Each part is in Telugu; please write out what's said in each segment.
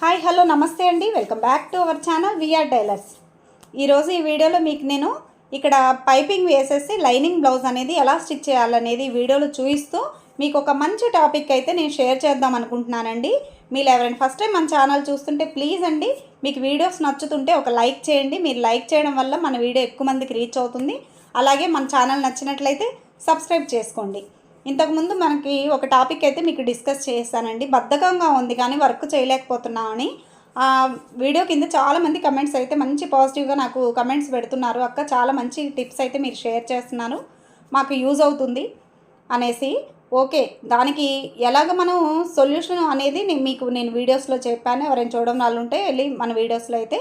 హాయ్ హలో నమస్తే అండి. Welcome back to our channel VR tailors ఈరోజు ఈ వీడియోలో మీకు నేను ఇక్కడ పైపింగ్ వేసేసి లైనింగ్ బ్లౌజ్ అనేది ఎలా స్టిచ్ చేయాలనేది వీడియోలో చూపిస్తూ మీకు ఒక మంచి టాపిక్ అయితే నేను షేర్ చేద్దాం అనుకుంటున్నానండి. మీరు ఎవరైనా ఫస్ట్ టైం మన ఛానల్ చూస్తుంటే ప్లీజ్ అండి మీకు వీడియోస్ నచ్చుతుంటే ఒక లైక్ చేయండి. మీరు లైక్ చేయడం వల్ల మన వీడియో ఎక్కువ మందికి రీచ్ అవుతుంది. అలాగే మన ఛానల్ నచ్చినట్లయితే సబ్స్క్రైబ్ చేసుకోండి. ఇంతకుముందు మనకి ఒక టాపిక్ అయితే మీకు డిస్కస్ చేస్తానండి బద్ధకంగా ఉంది కానీ వర్క్ చేయలేకపోతున్నామని. ఆ వీడియో కింద చాలా మంది కమెంట్స్ అయితే మంచి పాజిటివ్గా నాకు కమెంట్స్ పెడుతున్నారు. అక్క చాలా మంచి టిప్స్ అయితే మీరు షేర్ చేస్తున్నారు. మాకు యూజ్ అవుతుంది అనేసి. ఓకే దానికి ఎలాగ మనం సొల్యూషన్ అనేది నేను మీకు నేను వీడియోస్లో చెప్పాను. ఎవరైనా చూడడం వాళ్ళు ఉంటే వెళ్ళి మన వీడియోస్లో అయితే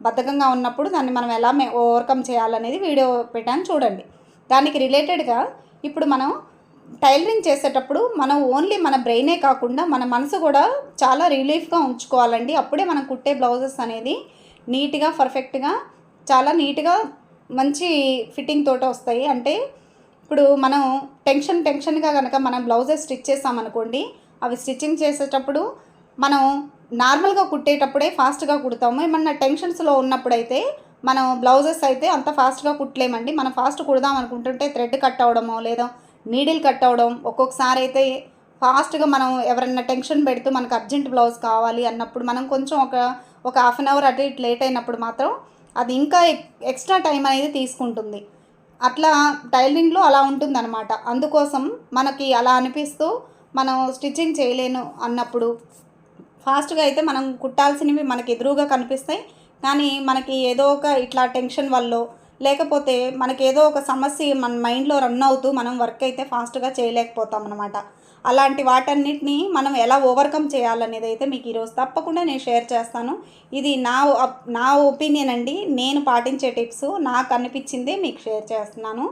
బద్ధకంగా ఉన్నప్పుడు దాన్ని మనం ఎలా మే ఓవర్కమ్ చేయాలనేది వీడియో పెట్టాను చూడండి. దానికి రిలేటెడ్గా ఇప్పుడు మనం టైలరింగ్ చేసేటప్పుడు మనం ఓన్లీ మన బ్రెయినే కాకుండా మన మనసు కూడా చాలా రిలీఫ్గా ఉంచుకోవాలండి. అప్పుడే మనం కుట్టే బ్లౌజెస్ అనేది నీట్గా పర్ఫెక్ట్గా చాలా నీట్గా మంచి ఫిట్టింగ్ తోట వస్తాయి. అంటే ఇప్పుడు మనం టెన్షన్ టెన్షన్గా కనుక మనం బ్లౌజెస్ స్టిచ్ చేసామనుకోండి అవి స్టిచ్చింగ్ చేసేటప్పుడు మనం నార్మల్గా కుట్టేటప్పుడే ఫాస్ట్గా కుడతాము. ఏమన్నా టెన్షన్స్లో ఉన్నప్పుడైతే మనం బ్లౌజెస్ అయితే అంత ఫాస్ట్గా కుట్టలేమండి. మనం ఫాస్ట్ కుడదాం అనుకుంటుంటే థ్రెడ్ కట్ అవడమో లేదా నీడిల్ కట్ అవడం ఒక్కొక్కసారి అయితే ఫాస్ట్గా మనం ఎవరైనా టెన్షన్ పెడుతూ మనకు అర్జెంట్ బ్లౌజ్ కావాలి అన్నప్పుడు మనం కొంచెం ఒక ఒక హాఫ్ అన్ అవర్ అటు ఇటు లేట్ అయినప్పుడు మాత్రం అది ఇంకా ఎక్స్ట్రా టైం అనేది తీసుకుంటుంది. అట్లా టైలరింగ్లో అలా ఉంటుందన్నమాట. అందుకోసం మనకి అలా అనిపిస్తూ మనం స్టిచ్చింగ్ చేయలేను అన్నప్పుడు ఫాస్ట్గా అయితే మనం కుట్టాల్సినవి మనకి ఎదురుగా కనిపిస్తాయి. కానీ మనకి ఏదో ఒక ఇట్లా టెన్షన్ వల్ల లేకపోతే మనకి ఏదో ఒక సమస్య మన మైండ్లో రన్ అవుతూ మనం వర్క్ అయితే ఫాస్ట్గా చేయలేకపోతాం అనమాట అలాంటి వాటన్నిటిని మనం ఎలా ఓవర్కమ్ చేయాలనేది అయితే మీకు ఈరోజు తప్పకుండా నేను షేర్ చేస్తాను. ఇది నా నా ఒపీనియన్ అండి. నేను పాటించే టిప్స్ నాకు అనిపించిందే మీకు షేర్ చేస్తున్నాను.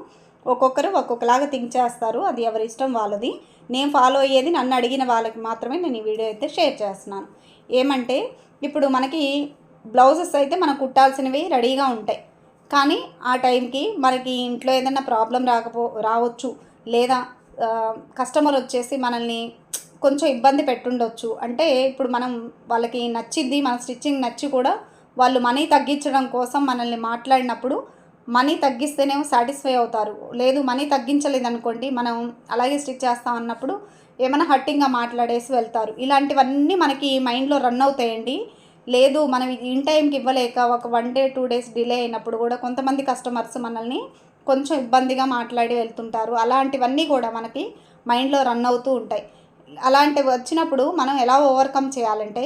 ఒక్కొక్కరు ఒక్కొక్కలాగా థింక్ చేస్తారు. అది ఎవరి ఇష్టం వాళ్ళది. నేను ఫాలో అయ్యేది నన్ను అడిగిన వాళ్ళకి మాత్రమే నేను ఈ వీడియో అయితే షేర్ చేస్తున్నాను. ఏమంటే ఇప్పుడు మనకి బ్లౌజెస్ అయితే మనం కుట్టాల్సినవి రెడీగా ఉంటాయి. కానీ ఆ టైంకి మనకి ఇంట్లో ఏదైనా ప్రాబ్లం రాకపో రావచ్చు. లేదా కస్టమర్ వచ్చేసి మనల్ని కొంచెం ఇబ్బంది పెట్టుండొచ్చు. అంటే ఇప్పుడు మనం వాళ్ళకి నచ్చిద్ది మన స్టిచ్చింగ్ నచ్చి కూడా వాళ్ళు మనీ తగ్గించడం కోసం మనల్ని మాట్లాడినప్పుడు మనీ తగ్గిస్తేనేమో సాటిస్ఫై అవుతారు. లేదు మనీ తగ్గించలేదు అనుకోండి మనం అలాగే స్టిచ్ చేస్తాం అన్నప్పుడు ఏమైనా హట్టింగ్గా మాట్లాడేసి వెళ్తారు. ఇలాంటివన్నీ మనకి మైండ్లో రన్ అవుతాయండి. లేదు మనం ఇన్ టైంకి ఇవ్వలేక ఒక one day two days delay అయినప్పుడు కూడా కొంతమంది కస్టమర్స్ మనల్ని కొంచెం ఇబ్బందిగా మాట్లాడి వెళ్తుంటారు. అలాంటివన్నీ కూడా మనకి మైండ్లో రన్ అవుతూ ఉంటాయి. అలాంటివి వచ్చినప్పుడు మనం ఎలా ఓవర్కమ్ చేయాలంటే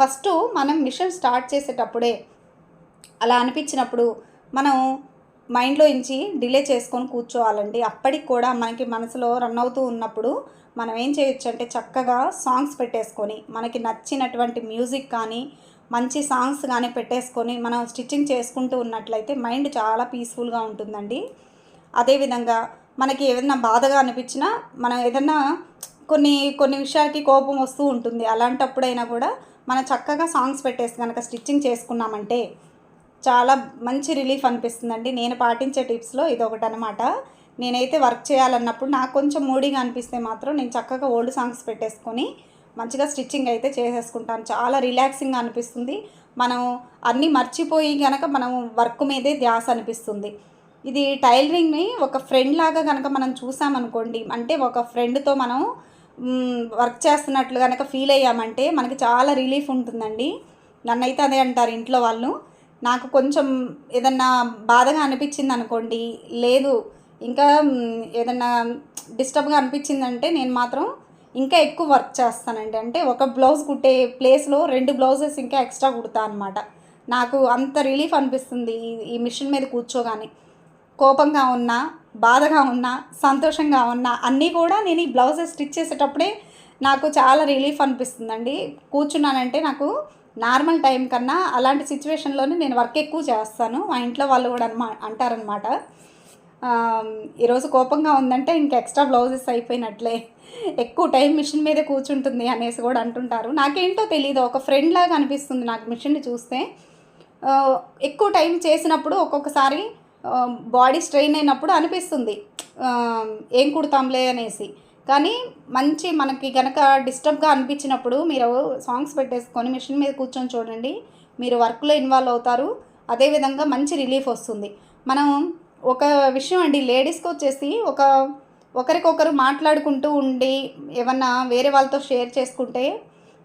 ఫస్ట్ మనం మిషన్ స్టార్ట్ చేసేటప్పుడే అలా అనిపించినప్పుడు మనం మైండ్లో ఇంచి డిలే చేసుకొని కూర్చోవాలండి. అప్పటికి కూడా మనకి మనసులో రన్ అవుతూ ఉన్నప్పుడు మనం ఏం చేయొచ్చు అంటే చక్కగా సాంగ్స్ పెట్టేసుకొని మనకి నచ్చినటువంటి మ్యూజిక్ కానీ మంచి సాంగ్స్ కానీ పెట్టేసుకొని మనం స్టిచ్చింగ్ చేసుకుంటూ ఉన్నట్లయితే మైండ్ చాలా పీస్ఫుల్గా ఉంటుందండి. అదేవిధంగా మనకి ఏదైనా బాధగా అనిపించినా మనం ఏదైనా కొన్ని కొన్ని విషయాలకి కోపం వస్తూ ఉంటుంది. అలాంటప్పుడైనా కూడా మనం చక్కగా సాంగ్స్ పెట్టేసి కనుక స్టిచ్చింగ్ చేసుకున్నామంటే చాలా మంచి రిలీఫ్ అనిపిస్తుందండి. నేను పాటించే టిప్స్లో ఇది ఒకటి అనమాట నేనైతే వర్క్ చేయాలన్నప్పుడు నాకు కొంచెం మూడీగా అనిపిస్తే మాత్రం నేను చక్కగా ఓల్డ్ సాంగ్స్ పెట్టేసుకొని మంచిగా స్టిచ్చింగ్ అయితే చేసేసుకుంటాను చాలా రిలాక్సింగ్గా అనిపిస్తుంది. మనం అన్నీ మర్చిపోయి కనుక మనం వర్క్ మీదే ధ్యాస అనిపిస్తుంది. ఇది టైలరింగ్ని ఒక ఫ్రెండ్ లాగా కనుక మనం చూసామనుకోండి అంటే ఒక ఫ్రెండ్తో మనం వర్క్ చేస్తున్నట్లు కనుక ఫీల్ అయ్యామంటే మనకి చాలా రిలీఫ్ ఉంటుందండి. నన్నైతే అదే అంటారు ఇంట్లో వాళ్ళు. నాకు కొంచెం ఏదన్నా బాధగా అనిపించింది అనుకోండి లేదు ఇంకా ఏదన్నా డిస్టర్బ్గా అనిపించిందంటే నేను మాత్రం ఇంకా ఎక్కువ వర్క్ చేస్తానండి. అంటే ఒక బ్లౌజ్ కుట్టే ప్లేస్లో రెండు బ్లౌజెస్ ఇంకా ఎక్స్ట్రా కుడతా అనమాట నాకు అంత రిలీఫ్ అనిపిస్తుంది ఈ- ఈ మిషన్ మీద కూర్చోగానే. కోపంగా ఉన్నా బాధగా ఉన్నా సంతోషంగా ఉన్నా అన్నీ కూడా నేను ఈ బ్లౌజెస్ స్టిచ్ చేసేటప్పుడే నాకు చాలా రిలీఫ్ అనిపిస్తుందండి. కూర్చున్నానంటే నాకు నార్మల్ టైం కన్నా అలాంటి సిచ్యువేషన్లోనే నేను వర్క్ ఎక్కువ చేస్తాను. మా ఇంట్లో వాళ్ళు కూడా అనమా అంటారనమాట ఈరోజు కోపంగా ఉందంటే ఇంక ఎక్స్ట్రా బ్లౌజెస్ అయిపోయినట్లే. ఎక్కువ టైం మిషన్ మీదే కూర్చుంటుంది అనేసి కూడా అంటుంటారు. నాకేంటో తెలియదు ఒక ఫ్రెండ్ లాగా అనిపిస్తుంది నాకు మిషన్ని చూస్తే. ఎక్కువ టైం చేసినప్పుడు ఒక్కొక్కసారి బాడీ స్ట్రెయిన్ అయినప్పుడు అనిపిస్తుంది. ఏం కుడతాంలే అనేసి. కానీ మంచి మనకి కనుక డిస్టర్బ్గా అనిపించినప్పుడు మీరు సాంగ్స్ పెట్టేసుకొని మిషన్ మీద కూర్చొని చూడండి. మీరు వర్క్లో ఇన్వాల్వ్ అవుతారు. అదేవిధంగా మంచి రిలీఫ్ వస్తుంది. మనం ఒక విషయం అండి. లేడీస్కి వచ్చేసి ఒక ఒకరికొకరు మాట్లాడుకుంటూ ఉండి ఏమన్నా వేరే వాళ్ళతో షేర్ చేసుకుంటే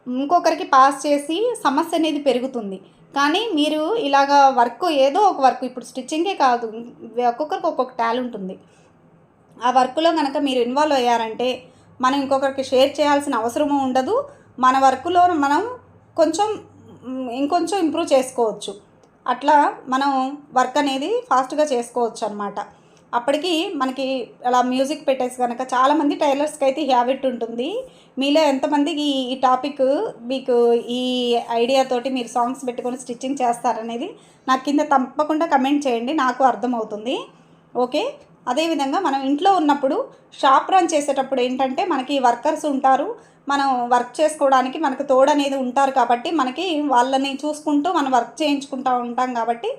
ఇంకొకరికి పాస్ చేసి సమస్య అనేది పెరుగుతుంది. కానీ మీరు ఇలాగా వర్క్ ఏదో ఒక వర్క్ ఇప్పుడు స్టిచ్చింగే కాదు ఒక్కొక్కరికి ఒక్కొక్క టాలెంట్ ఉంది ఆ వర్క్లో కనుక మీరు ఇన్వాల్వ్ అయ్యారంటే మనం ఇంకొకరికి షేర్ చేయాల్సిన అవసరము ఉండదు. మన వర్క్లో మనం కొంచెం ఇంకొంచెం ఇంప్రూవ్ చేసుకోవచ్చు. అట్లా మనం వర్క్ అనేది ఫాస్ట్గా చేసుకోవచ్చు అనమాట అప్పటికి మనకి అలా మ్యూజిక్ పెట్టేసి కనుక చాలామంది టైలర్స్కి అయితే హ్యాబిట్ ఉంటుంది. మీలో ఎంతమందికి ఈ- టాపిక్ మీకు ఈ ఐడియా తోటి మీరు సాంగ్స్ పెట్టుకొని స్టిచ్చింగ్ చేస్తారనేది నాకు కింద తప్పకుండా కమెంట్ చేయండి నాకు అర్థమవుతుంది. ఓకే అదేవిధంగా మనం ఇంట్లో ఉన్నప్పుడు షాప్ రన్ చేసేటప్పుడు ఏంటంటే మనకి వర్కర్స్ ఉంటారు. మనం వర్క్ చేసుకోవడానికి మనకు తోడు అనేది ఉంటారు కాబట్టి మనకి వాళ్ళని చూసుకుంటూ మనం వర్క్ చేయించుకుంటూ ఉంటాం కాబట్టి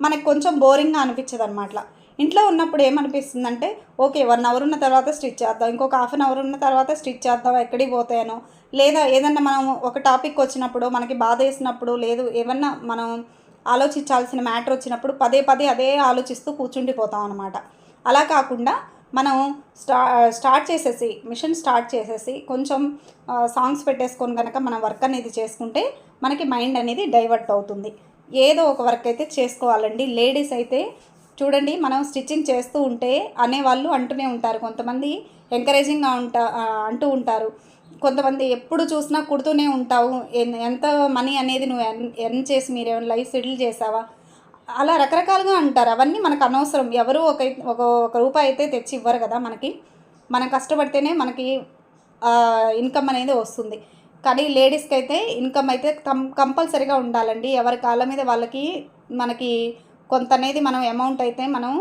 మనకు కొంచెం బోరింగ్గా అనిపించదు అనమాట ఇంట్లో ఉన్నప్పుడు ఏమనిపిస్తుందంటే ఓకే వన్ అవర్ ఉన్న తర్వాత స్టిచ్ చేద్దాం. ఇంకొక హాఫ్ అన్ అవర్ ఉన్న తర్వాత స్టిచ్ చేద్దాం. ఎక్కడికి పోతాయనో. లేదా ఏదన్నా మనం ఒక టాపిక్ వచ్చినప్పుడు మనకి బాధ వేసినప్పుడు లేదు ఏమన్నా మనం ఆలోచించాల్సిన మ్యాటర్ వచ్చినప్పుడు పదే పదే అదే ఆలోచిస్తూ కూర్చుండిపోతాం అనమాట అలా కాకుండా మనం స్టా స్టార్ట్ చేసేసి మిషన్ స్టార్ట్ చేసేసి కొంచెం సాంగ్స్ పెట్టేసుకొని కనుక మనం వర్క్ అనేది చేసుకుంటే మనకి మైండ్ అనేది డైవర్ట్ అవుతుంది. ఏదో ఒక వర్క్ అయితే చేసుకోవాలండి. లేడీస్ అయితే చూడండి మనం స్టిచ్చింగ్ చేస్తూ ఉంటే అనేవాళ్ళు అంటూనే ఉంటారు. కొంతమంది ఎంకరేజింగ్గా ఉంటా అంటూ ఉంటారు. కొంతమంది ఎప్పుడు చూసినా కుడుతూనే ఉంటావు. ఎన్- ఎంత మనీ అనేది నువ్వు ఎన్ ఎర్న్ చేసి మీరు ఏమైనా లైఫ్ సెటిల్ చేసావా? అలా రకరకాలుగా అంటారు. అవన్నీ మనకు అనవసరం. ఎవరు ఒక ఒక ఒక రూపాయి అయితే తెచ్చి ఇవ్వరు కదా మనకి. మనం కష్టపడితేనే మనకి ఇన్కమ్ అనేది వస్తుంది. కానీ లేడీస్కి అయితే ఇన్కమ్ అయితే కం కంపల్సరీగా ఉండాలండి. ఎవరి కాళ్ళ మీద వాళ్ళకి మనకి కొంత అనేది మనం అమౌంట్ అయితే మనం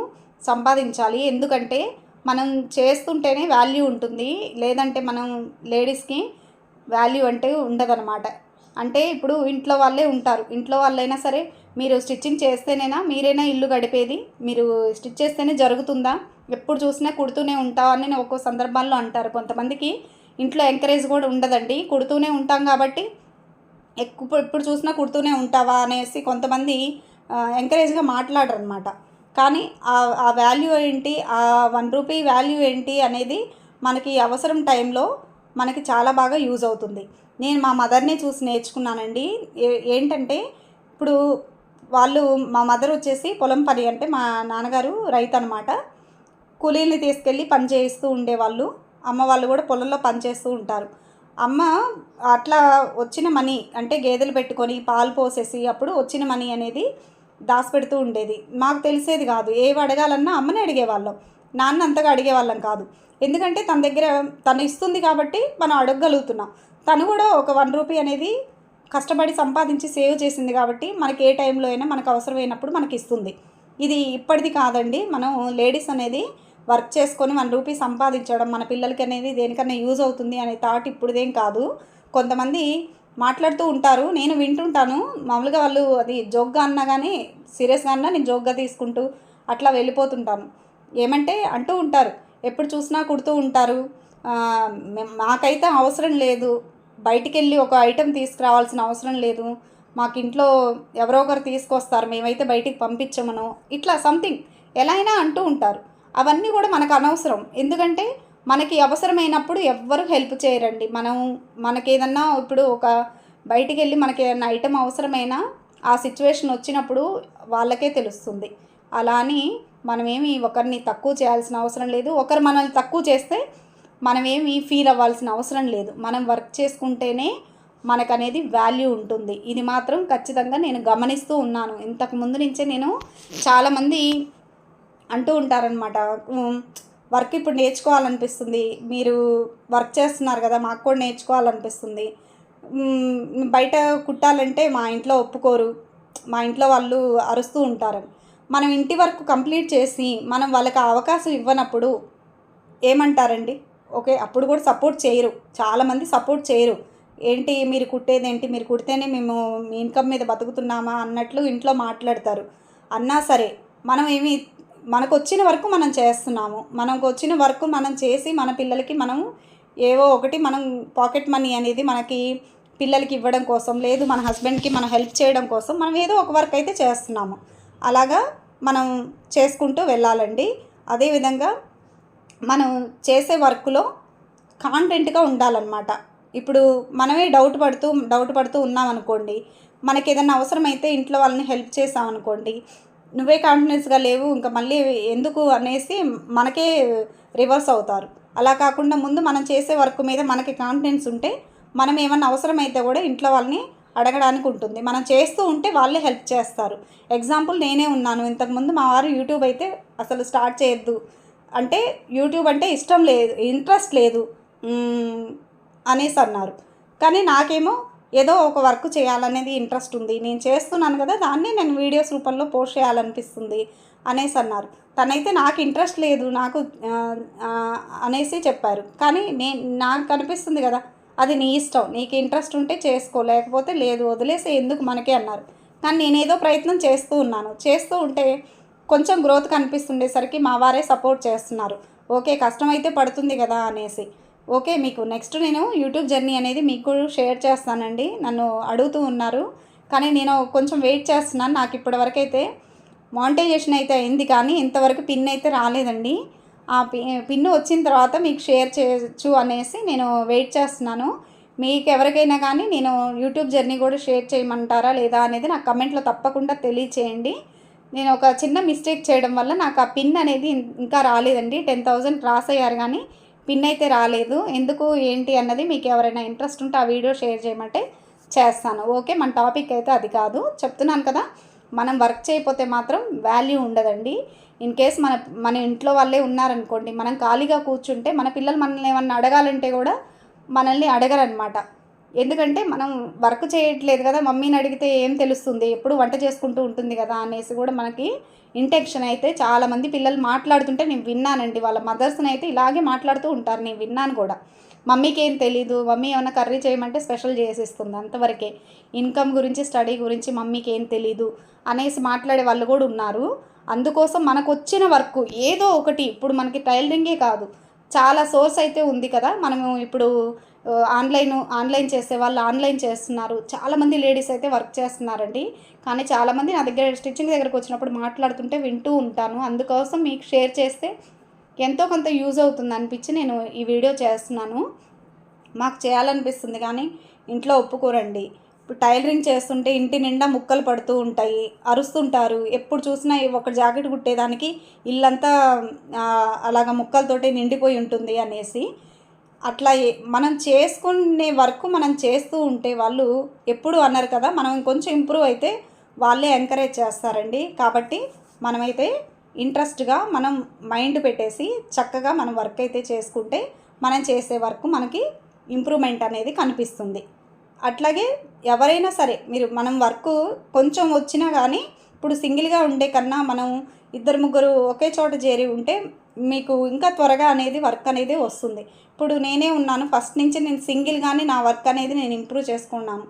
సంపాదించాలి. ఎందుకంటే మనం చేస్తుంటేనే వాల్యూ ఉంటుంది. లేదంటే మనం లేడీస్కి వాల్యూ అంటే ఉండదన్నమాట. అంటే ఇప్పుడు ఇంట్లో వాళ్ళే ఉంటారు. ఇంట్లో వాళ్ళైనా సరే మీరు స్టిచ్చింగ్ చేస్తేనేనా మీరైనా ఇల్లు గడిపేది? మీరు స్టిచ్ చేస్తేనే జరుగుతుందా? ఎప్పుడు చూసినా కుడుతూనే ఉంటావా అని ఒక్కో సందర్భాల్లో అంటారు. కొంతమందికి ఇంట్లో ఎంకరేజ్ కూడా ఉండదండి. కుడుతూనే ఉంటాం కాబట్టి ఎక్కువ ఎప్పుడు చూసినా కుడుతూనే ఉంటావా అనేసి కొంతమంది ఎంకరేజ్గా మాట్లాడరు అనమాట కానీ ఆ ఆ వాల్యూ ఏంటి? ఆ వన్ రూపీ వాల్యూ ఏంటి అనేది మనకి అవసరం టైంలో మనకి చాలా బాగా యూజ్ అవుతుంది. నేను మా మదర్నే చూసి నేర్చుకున్నానండి. ఏ- ఏంటంటే ఇప్పుడు వాళ్ళు మా మదర్ వచ్చేసి పొలం పని అంటే మా నాన్నగారు రైతు అనమాట కూలీల్ని తీసుకెళ్ళి పని చేయిస్తూ ఉండేవాళ్ళు. అమ్మ వాళ్ళు కూడా పొలంలో పని చేస్తూ ఉంటారు. అమ్మ అట్లా వచ్చిన మనీ అంటే గేదెలు పెట్టుకొని పాలు పోసేసి అప్పుడు వచ్చిన మనీ అనేది దాచిపెడుతూ ఉండేది. మాకు తెలిసేది కాదు. ఏవి అడగాలన్నా అమ్మని అడిగేవాళ్ళం. నాన్న అంతగా అడిగేవాళ్ళం కాదు. ఎందుకంటే తన దగ్గర తను ఇస్తుంది కాబట్టి మనం అడగగలుగుతున్నాం. తను కూడా ఒక వన్ రూపీ అనేది కష్టపడి సంపాదించి సేవ్ చేసింది కాబట్టి మనకి ఏ టైంలో అయినా మనకు అవసరమైనప్పుడు మనకి ఇస్తుంది. ఇది ఇప్పటిది కాదండి. మనం లేడీస్ అనేది వర్క్ చేసుకొని వన్ రూపీ సంపాదించడం మన పిల్లలకి అనేది దేనికన్నా యూజ్ అవుతుంది అనే థాట్ ఇప్పుడుదేం కాదు. కొంతమంది మాట్లాడుతూ ఉంటారు నేను వింటుంటాను. మామూలుగా వాళ్ళు అది జోక్గా అన్నా కానీ సీరియస్గా అన్నా నేను జోక్గా తీసుకుంటూ అట్లా వెళ్ళిపోతుంటాను. ఏమంటే అంటూ ఉంటారు ఎప్పుడు చూసినా కుడుతూ ఉంటారు. మాకైతే అవసరం లేదు. బయటికి వెళ్ళి ఒక ఐటెం తీసుకురావాల్సిన అవసరం లేదు. మాకు ఇంట్లో ఎవరో ఒకరు తీసుకొస్తారు. మేమైతే బయటికి పంపించమను. ఇట్లా సంథింగ్. ఎలా అయినా అంటూ ఉంటారు. అవన్నీ కూడా మనకు అనవసరం. ఎందుకంటే మనకి అవసరమైనప్పుడు ఎవ్వరు హెల్ప్ చేయరండి. మనం మనకి ఏదన్నా ఇప్పుడు ఒక బయటికి వెళ్ళి మనకి ఏదైనా ఐటెం అవసరమైనా ఆ సిచ్యువేషన్ వచ్చినప్పుడు వాళ్ళకే తెలుస్తుంది. అలా అని మనమేమి ఒకరిని తక్కువ చేయాల్సిన అవసరం లేదు. ఒకరు మనల్ని తక్కువ చేస్తే మనమేమి ఫీల్ అవ్వాల్సిన అవసరం లేదు. మనం వర్క్ చేసుకుంటేనే మనకనేది వాల్యూ ఉంటుంది. ఇది మాత్రం ఖచ్చితంగా నేను గమనిస్తూ ఉన్నాను. ఇంతకు ముందు నుంచే నేను చాలామంది అంటూ ఉంటారనమాట వర్క్ ఇప్పుడు నేర్చుకోవాలనిపిస్తుంది. మీరు వర్క్ చేస్తున్నారు కదా మాకు కూడా నేర్చుకోవాలనిపిస్తుంది. బయట కుట్టాలంటే మా ఇంట్లో ఒప్పుకోరు. మా ఇంట్లో వాళ్ళు అరుస్తూ ఉంటారు. మనం ఇంటి వర్క్ కంప్లీట్ చేసి మనం వాళ్ళకి అవకాశం ఇవ్వనప్పుడు ఏమంటారండి? ఓకే అప్పుడు కూడా సపోర్ట్ చేయరు. చాలామంది సపోర్ట్ చేయరు. ఏంటి మీరు కుట్టేది ఏంటి? మీరు కుడితేనే మేము మీ ఇన్కమ్ మీద బతుకుతున్నామా అన్నట్లు ఇంట్లో మాట్లాడతారు. అన్నా సరే మనం ఏమి మనకు వచ్చిన వరకు మనం చేస్తున్నాము. మనకు వచ్చిన వరకు మనం చేసి మన పిల్లలకి మనం ఏవో ఒకటి మనం పాకెట్ మనీ అనేది మనకి పిల్లలకి ఇవ్వడం కోసం లేదు మన హస్బెండ్కి మనం హెల్ప్ చేయడం కోసం మనం ఏదో ఒక వర్క్ అయితే చేస్తున్నాము. అలాగా మనం చేసుకుంటూ వెళ్ళాలండి. అదేవిధంగా మనం చేసే వర్క్లో కాంటెంట్గా ఉండాలన్నమాట. ఇప్పుడు మనమే డౌట్ పడుతూ డౌట్ పడుతూ ఉన్నాం అనుకోండి మనకి ఏదైనా అవసరమైతే ఇంట్లో వాళ్ళని హెల్ప్ చేసామనుకోండి నువ్వే కాన్ఫిడెన్స్గా లేవు ఇంకా మళ్ళీ ఎందుకు అనేసి మనకే రివర్స్ అవుతారు. అలా కాకుండా ముందు మనం చేసే వర్క్ మీద మనకి కాన్ఫిడెన్స్ ఉంటే మనం ఏమన్నా అవసరమైతే కూడా ఇంట్లో వాళ్ళని అడగడానికి ఉంటుంది. మనం చేస్తూ ఉంటే వాళ్ళే హెల్ప్ చేస్తారు. ఎగ్జాంపుల్ నేనే ఉన్నాను. ఇంతకుముందు మా వారు యూట్యూబ్ అయితే అసలు స్టార్ట్ చేయొద్దు అంటే యూట్యూబ్ అంటే ఇష్టం లేదు ఇంట్రెస్ట్ లేదు అనేసి అన్నారు. కానీ నాకేమో ఏదో ఒక వర్క్ చేయాలనేది ఇంట్రెస్ట్ ఉంది. నేను చేస్తున్నాను కదా దాన్ని నేను వీడియోస్ రూపంలో పోస్ట్ చేయాలనిపిస్తుంది అనేసి అన్నారు. తనైతే నాకు ఇంట్రెస్ట్ లేదు నాకు అనేసి చెప్పారు. కానీ నేను నాకు కనిపిస్తుంది కదా అది నీ ఇష్టం నీకు ఇంట్రెస్ట్ ఉంటే చేసుకో లేకపోతే లేదు వదిలేసి ఎందుకు మనకే అన్నారు. కానీ నేనేదో ప్రయత్నం చేస్తూ ఉన్నాను. చేస్తూ ఉంటే కొంచెం గ్రోత్ కనిపిస్తుండేసరికి మా వారే సపోర్ట్ చేస్తున్నారు. ఓకే కష్టం అయితే పడుతుంది కదా అనేసి. ఓకే మీకు నెక్స్ట్ నేను యూట్యూబ్ జర్నీ అనేది మీకు షేర్ చేస్తానండి. నన్ను అడుగుతూ ఉన్నారు. కానీ నేను కొంచెం వెయిట్ చేస్తున్నాను. నాకు ఇప్పటివరకు అయితే మానిటైజేషన్ అయితే అయింది కానీ ఇంతవరకు పిన్ అయితే రాలేదండి. ఆ పి పిన్ వచ్చిన తర్వాత మీకు షేర్ చేయొచ్చు అనేసి నేను వెయిట్ చేస్తున్నాను. మీకు ఎవరికైనా కానీ నేను యూట్యూబ్ జర్నీ కూడా షేర్ చేయమంటారా లేదా అనేది నాకు కమెంట్లో తప్పకుండా తెలియచేయండి. నేను ఒక చిన్న మిస్టేక్ చేయడం వల్ల నాకు ఆ పిన్ అనేది ఇంకా రాలేదండి. టెన్ థౌజండ్ క్రాస్ అయ్యారు కానీ పిన్ అయితే రాలేదు. ఎందుకు ఏంటి అన్నది మీకు ఎవరైనా ఇంట్రెస్ట్ ఉంటే ఆ వీడియో షేర్ చేయమంటే చేస్తాను. ఓకే మన టాపిక్ అయితే అది కాదు. చెప్తున్నాను కదా మనం వర్క్ చేయకపోతే మాత్రం వాల్యూ ఉండదండి. ఇన్ కేస్ మన మన ఇంట్లో వాళ్ళే ఉన్నారనుకోండి మనం ఖాళీగా కూర్చుంటే మన పిల్లలు మనల్ని ఏమన్నా అడగాలంటే కూడా మనల్ని అడగరనమాట ఎందుకంటే మనం వర్క్ చేయట్లేదు కదా మమ్మీని అడిగితే ఏం తెలుస్తుంది? ఎప్పుడు వంట చేసుకుంటూ ఉంటుంది కదా అనేసి కూడా మనకి ఇంటెన్షన్ అయితే చాలామంది పిల్లలు మాట్లాడుతుంటే నేను విన్నానండి. వాళ్ళ మదర్స్ని అయితే ఇలాగే మాట్లాడుతూ ఉంటారు నేను విన్నాను కూడా. మమ్మీకి ఏం తెలీదు మమ్మీ ఏమైనా కర్రీ చేయమంటే స్పెషల్ చేసిస్తుంది అంతవరకే. ఇన్కమ్ గురించి స్టడీ గురించి మమ్మీకి ఏం తెలీదు అనేసి మాట్లాడే వాళ్ళు కూడా ఉన్నారు. అందుకోసం మనకు వచ్చిన వర్క్ ఏదో ఒకటి. ఇప్పుడు మనకి టైలరింగే కాదు. చాలా సోర్స్ అయితే ఉంది కదా. మనము ఇప్పుడు ఆన్లైన్ ఆన్లైన్ చేసే వాళ్ళు ఆన్లైన్ చేస్తున్నారు. చాలామంది లేడీస్ అయితే వర్క్ చేస్తున్నారండి. కానీ చాలామంది నా దగ్గర స్టిచ్చింగ్ దగ్గరకు వచ్చినప్పుడు మాట్లాడుతుంటే వింటూ ఉంటాను. అందుకోసం మీకు షేర్ చేస్తే ఎంతో కొంత యూజ్ అవుతుంది అనిపించి నేను ఈ వీడియో చేస్తున్నాను. మాకు చేయాలనిపిస్తుంది కానీ ఇంట్లో ఒప్పుకోరండి. టైలరింగ్ చేస్తుంటే ఇంటి నిండా ముక్కలు పడుతూ ఉంటాయి అరుస్తుంటారు. ఎప్పుడు చూసినా ఒక జాకెట్ కుట్టేదానికి ఇల్లంతా అలాగ ముక్కలతోటి నిండిపోయి ఉంటుంది అనేసి. అట్లా మనం చేసుకునే వర్క్ మనం చేస్తూ ఉంటే వాళ్ళు ఎప్పుడు అన్నారు కదా మనం ఇంకొంచెం ఇంప్రూవ్ అయితే వాళ్ళే ఎంకరేజ్ చేస్తారండి. కాబట్టి మనమైతే ఇంట్రెస్ట్గా మనం మైండ్ పెట్టేసి చక్కగా మనం వర్క్ అయితే చేసుకుంటే మనం చేసే వర్క్ మనకి ఇంప్రూవ్మెంట్ అనేది కనిపిస్తుంది. అట్లాగే ఎవరైనా సరే మీరు మనం వర్క్ కొంచెం వచ్చినా కానీ ఇప్పుడు సింగిల్గా ఉండే కన్నా మనం ఇద్దరు ముగ్గురు ఒకే చోట చేరి ఉంటే మీకు ఇంకా త్వరగా అనేది వర్క్ అనేది వస్తుంది. ఇప్పుడు నేనే ఉన్నాను ఫస్ట్ నుంచి నేను సింగిల్గానే నా వర్క్ అనేది నేను ఇంప్రూవ్ చేసుకున్నాను.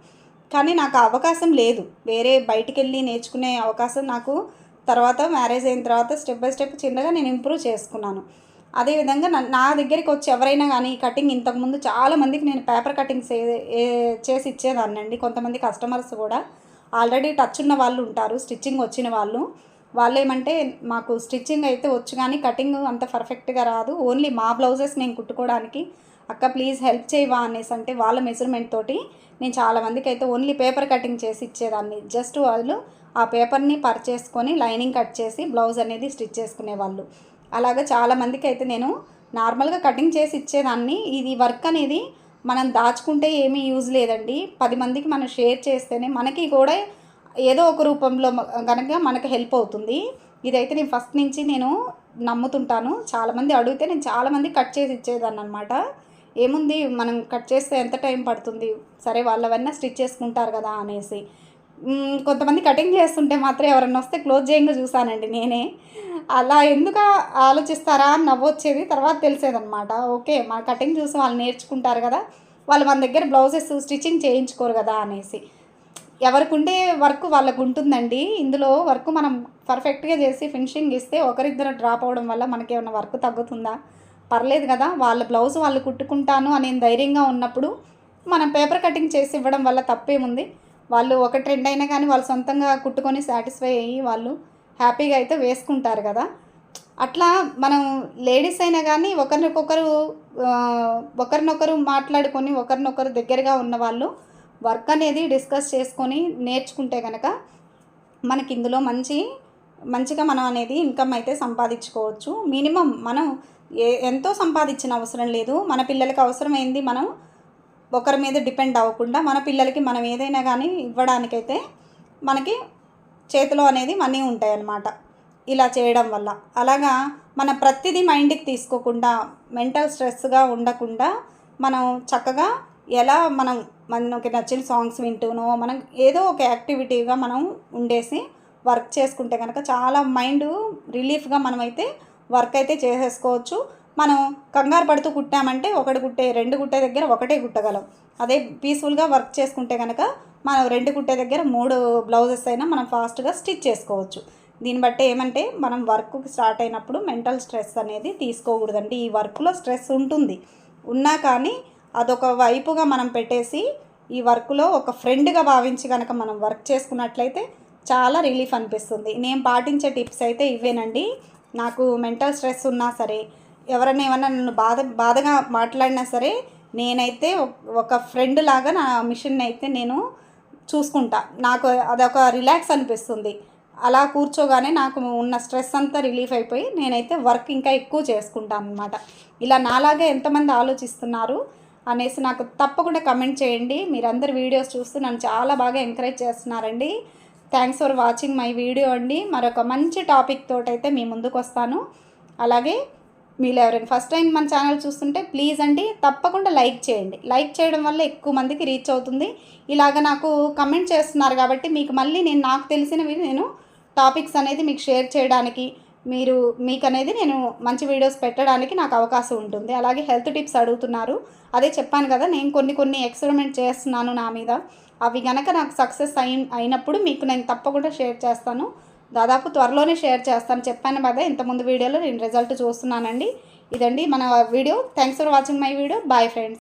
కానీ నాకు అవకాశం లేదు. వేరే బయటికి వెళ్ళి నేర్చుకునే అవకాశం నాకు తర్వాత మ్యారేజ్ అయిన తర్వాత స్టెప్ బై స్టెప్ చిన్నగా నేను ఇంప్రూవ్ చేసుకున్నాను. అదేవిధంగా నా నా దగ్గరికి వచ్చి ఎవరైనా కానీ కటింగ్ ఇంతకుముందు చాలా మందికి నేను పేపర్ కటింగ్స్ చేసి ఇచ్చేదాన్నండి కొంతమంది కస్టమర్స్ కూడా. ఆల్రెడీ టచ్ ఉన్న వాళ్ళు ఉంటారు స్టిచ్చింగ్ వచ్చిన వాళ్ళు. వాళ్ళు ఏమంటే మాకు స్టిచ్చింగ్ అయితే వచ్చు కానీ కటింగ్ అంత పర్ఫెక్ట్గా రాదు. ఓన్లీ మా బ్లౌజెస్ నేను కుట్టుకోవడానికి. అక్క ప్లీజ్ హెల్ప్ చేయవా? అనేసి అంటే వాళ్ళ మెజర్మెంట్ తోటి నేను చాలా మందికి అయితే ఓన్లీ పేపర్ కటింగ్ చేసి ఇచ్చేదాన్ని. జస్ట్ వాళ్ళు ఆ పేపర్ని పర్చేసుకొని లైనింగ్ కట్ చేసి బ్లౌజ్ అనేది స్టిచ్ చేసుకునేవాళ్ళు. అలాగా చాలా మందికి అయితే నేను నార్మల్గా కటింగ్ చేసి ఇచ్చేదాన్ని. ఇది వర్క్ అనేది మనం దాచుకుంటే ఏమీ యూజ్ లేదండి. పది మందికి మనం షేర్ చేస్తేనే మనకి కూడా ఏదో ఒక రూపంలో కనుక మనకి హెల్ప్ అవుతుంది. ఇదైతే నేను ఫస్ట్ నుంచి నేను నమ్ముతుంటాను. చాలామంది అడిగితే నేను చాలామంది కట్ చేసి ఇచ్చేదాన్ని అనమాట ఏముంది? మనం కట్ చేస్తే ఎంత టైం పడుతుంది? సరే వాళ్ళవన్నా స్టిచ్ చేసుకుంటారు కదా అనేసి. కొంతమంది కటింగ్ చేస్తుంటే మాత్రం ఎవరన్నా వస్తే క్లోజ్ చేయంగా చూసానండి నేనే. అలా ఎందుకు ఆలోచిస్తారా అని నవ్వొచ్చేది తర్వాత తెలిసేదనమాట ఓకే మన కటింగ్ చూసి వాళ్ళు నేర్చుకుంటారు కదా వాళ్ళు మన దగ్గర బ్లౌజెస్ స్టిచ్చింగ్ చేయించుకోరు కదా అనేసి. ఎవరికి ఉండే వర్క్ వాళ్ళకు ఉంటుందండి. ఇందులో వర్క్ మనం పర్ఫెక్ట్గా చేసి ఫినిషింగ్ ఇస్తే ఒకరిద్దరు డ్రాప్ అవ్వడం వల్ల మనకేమైనా వర్క్ తగ్గుతుందా? పర్లేదు కదా వాళ్ళ బ్లౌజ్ వాళ్ళు కుట్టుకుంటాను అనే ధైర్యంగా ఉన్నప్పుడు మనం పేపర్ కటింగ్ చేసి ఇవ్వడం వల్ల తప్పేముంది? వాళ్ళు ఒక ట్రెండ్ అయినా కానీ వాళ్ళు సొంతంగా కుట్టుకొని సాటిస్ఫై అయ్యి వాళ్ళు హ్యాపీగా అయితే వేసుకుంటారు కదా. అట్లా మనం లేడీస్ అయినా కానీ ఒకరినొకరు ఒకరినొకరు మాట్లాడుకొని ఒకరినొకరు దగ్గరగా ఉన్న వాళ్ళు వర్క్ అనేది డిస్కస్ చేసుకొని నేర్చుకుంటే కనుక మనకి ఇందులో మంచి మంచిగా మనం అనేది ఇన్కమ్ అయితే సంపాదించుకోవచ్చు. మినిమం మనం ఏ ఎంతో సంపాదించిన అవసరం లేదు. మన పిల్లలకి అవసరమైంది మనం ఒకరి మీద డిపెండ్ అవ్వకుండా మన పిల్లలకి మనం ఏదైనా కానీ ఇవ్వడానికైతే మనకి చేతిలో అనేది మనీ ఉంటాయి అన్నమాట ఇలా చేయడం వల్ల. అలాగా మన ప్రతిదీ మైండ్కి తీసుకోకుండా మెంటల్ స్ట్రెస్గా ఉండకుండా మనం చక్కగా ఎలా మనం మనకి నచ్చిన సాంగ్స్ వింటూనో మనం ఏదో ఒక యాక్టివిటీగా మనం ఉండేసి వర్క్ చేసుకుంటే కనుక చాలా మైండ్ రిలీఫ్గా మనమైతే వర్క్ అయితే చేసేసుకోవచ్చు. మనం కంగారు పడుతూ కుట్టామంటే ఒకటి కుట్టే రెండు కుట్టే దగ్గర ఒకటే కుట్టగలం. అదే పీస్ఫుల్గా వర్క్ చేసుకుంటే కనుక మనం రెండు కుట్టే దగ్గర మూడు బ్లౌజెస్ అయినా మనం ఫాస్ట్గా స్టిచ్ చేసుకోవచ్చు. దీన్ని బట్టి ఏమంటే మనం వర్క్ స్టార్ట్ అయినప్పుడు మెంటల్ స్ట్రెస్ అనేది తీసుకోకూడదండి. ఈ వర్క్లో స్ట్రెస్ ఉంటుంది. ఉన్నా కానీ అదొక వైపుగా మనం పెట్టేసి ఈ వర్క్లో ఒక ఫ్రెండ్గా భావించి కనుక మనం వర్క్ చేసుకున్నట్లయితే చాలా రిలీఫ్ అనిపిస్తుంది. నేను పాటించే టిప్స్ అయితే ఇవేనండి. నాకు మెంటల్ స్ట్రెస్ ఉన్నా సరే ఎవరైనా ఏమన్నా నన్ను బాధ బాధగా మాట్లాడినా సరే నేనైతే ఒక- ఫ్రెండ్ లాగా నా మిషన్ అయితే నేను చూసుకుంటా. నాకు అదొక రిలాక్స్ అనిపిస్తుంది. అలా కూర్చోగానే నాకు ఉన్న స్ట్రెస్ అంతా రిలీఫ్ అయిపోయి నేనైతే వర్క్ ఇంకా ఎక్కువ చేసుకుంటాను అనమాట ఇలా నాలాగే ఎంతమంది ఆలోచిస్తున్నారు అనేసి నాకు తప్పకుండా కమెంట్ చేయండి. మీరందరు వీడియోస్ చూస్తూ నన్ను చాలా బాగా ఎంకరేజ్ చేస్తున్నారండి. Thanks for watching my video అండి. మరొక మంచి టాపిక్ తోటైతే మీ ముందుకు వస్తాను అలాగే మీరు ఎవరైనా ఫస్ట్ టైం మన ఛానల్ చూస్తుంటే ప్లీజ్ అండి తప్పకుండా లైక్ చేయండి. లైక్ చేయడం వల్ల ఎక్కువ మందికి రీచ్ అవుతుంది. ఇలాగ నాకు కమెంట్ చేస్తున్నారు కాబట్టి మీకు మళ్ళీ నేను నాకు తెలిసినవి నేను టాపిక్స్ అనేది మీకు షేర్ చేయడానికి మీరు మీకు అనేది నేను మంచి వీడియోస్ పెట్టడానికి నాకు అవకాశం ఉంటుంది. అలాగే హెల్త్ టిప్స్ అడుగుతున్నారు. అదే చెప్పాను కదా నేను కొన్ని కొన్ని ఎక్స్పెరిమెంట్ చేస్తున్నాను నా మీద. అవి కనుక నాకు సక్సెస్ అయి అయినప్పుడు మీకు నేను తప్పకుండా షేర్ చేస్తాను. దాదాపు త్వరలోనే షేర్ చేస్తాను. చెప్పాను కదా ఇంతకుముందు వీడియోలో నేను రిజల్ట్ చూస్తున్నానండి. ఇదండి మన video. Thanks for watching my video bye friends